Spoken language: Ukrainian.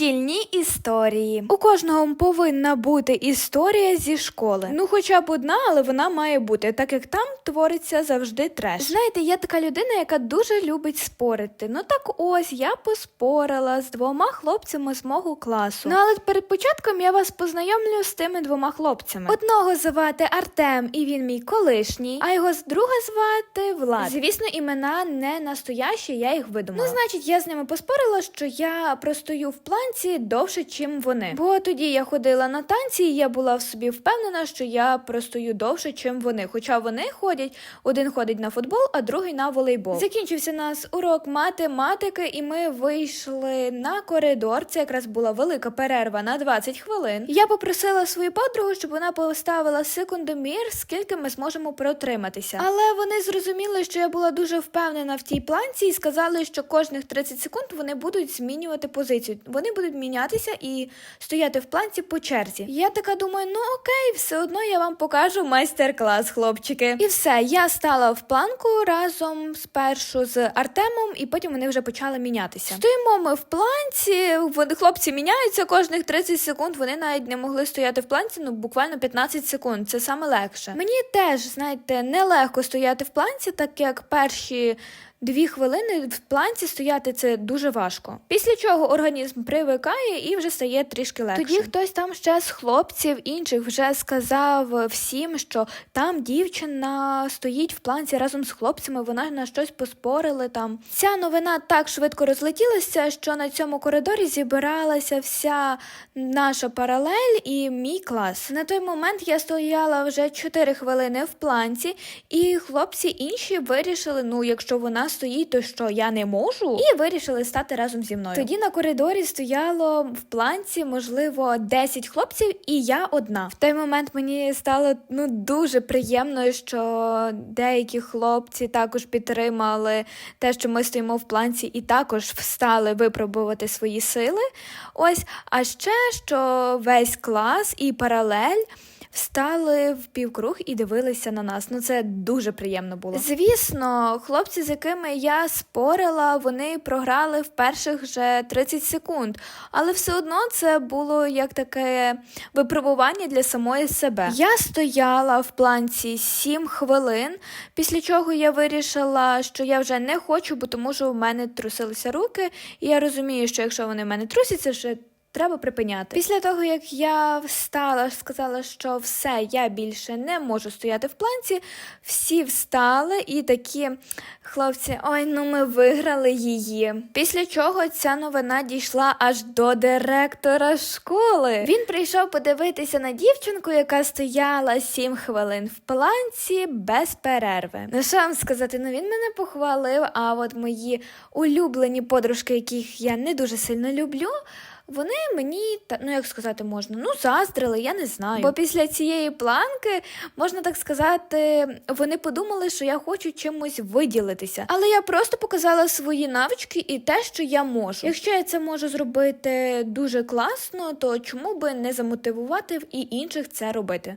Шкільні історії. У кожного повинна бути історія зі школи. Ну, хоча б одна, але вона має бути, так як там твориться завжди треш. Знаєте, я така людина, яка дуже любить спорити. Ну так ось я поспорила з двома хлопцями з мого класу. Ну але перед початком я вас познайомлю з тими двома хлопцями. Одного звати Артем, і він мій колишній, а його друга звати Влад. Звісно, імена не настоящі, я їх видумала. Ну, значить, я з ними поспорила, що я простою в планці довше, чим вони. Бо тоді я ходила на танці, і я була в собі впевнена, що я простою довше, чим вони. Хоча вони ходять, один ходить на футбол, а другий на волейбол. Закінчився нас урок математики, і ми вийшли на коридор. Це якраз була велика перерва на 20 хвилин. Я попросила свою подругу, щоб вона поставила секундомір, скільки ми зможемо протриматися. Але вони зрозуміли, що я була дуже впевнена в тій планці і сказали, що кожних 30 секунд вони будуть змінювати позицію. Вони будуть мінятися і стояти в планці по черзі. Я така думаю, ну окей, все одно я вам покажу майстер-клас, хлопчики. І все, я стала в планку разом спершу з Артемом, і потім вони вже почали мінятися. Стоїмо ми в планці, вони хлопці міняються кожних 30 секунд. Вони навіть не могли стояти в планці, ну буквально 15 секунд. Це саме легше. Мені теж, знаєте, нелегко стояти в планці, так як перші. Дві хвилини в планці стояти це дуже важко. Після чого організм привикає і вже стає трішки легше. Тоді хтось там ще з хлопців інших вже сказав всім, що там дівчина стоїть в планці разом з хлопцями, вона на щось поспорили там. Ця новина так швидко розлетілася, що на цьому коридорі зібралася вся наша паралель і мій клас. На той момент я стояла вже 4 хвилини в планці, і хлопці інші вирішили: ну, якщо вона стоїть, то що я не можу, і вирішили стати разом зі мною. Тоді на коридорі стояло в планці, можливо, 10 хлопців, і я одна. В той момент мені стало ну дуже приємно, що деякі хлопці також підтримали те, що ми стоїмо в планці, і також встали випробувати свої сили. Ось, а ще що весь клас і паралель. Встали в півкруг і дивилися на нас. Ну це дуже приємно було. Звісно, хлопці, з якими я спорила, вони програли в перших же 30 секунд, але все одно це було як таке випробування для самої себе. Я стояла в планці 7 хвилин, після чого я вирішила, що я вже не хочу, бо тому що в мене трусилися руки, і я розумію, що якщо вони в мене трусяться, вже Треба припиняти. Після того, як я встала, сказала, що все, я більше не можу стояти в планці. Всі встали і такі хлопці, ой, ну ми виграли її. Після чого ця новина дійшла аж до директора школи. Він прийшов подивитися на дівчинку, яка стояла сім хвилин в планці без перерви. Ну що вам сказати, ну він мене похвалив. А от мої улюблені подружки, яких я не дуже сильно люблю. Вони мені та ну як сказати можна, ну заздрили, я не знаю. Бо після цієї планки, можна так сказати, вони подумали, що я хочу чимось виділитися. Але я просто показала свої навички і те, що я можу. Якщо я це можу зробити дуже класно, то чому би не замотивувати і інших це робити?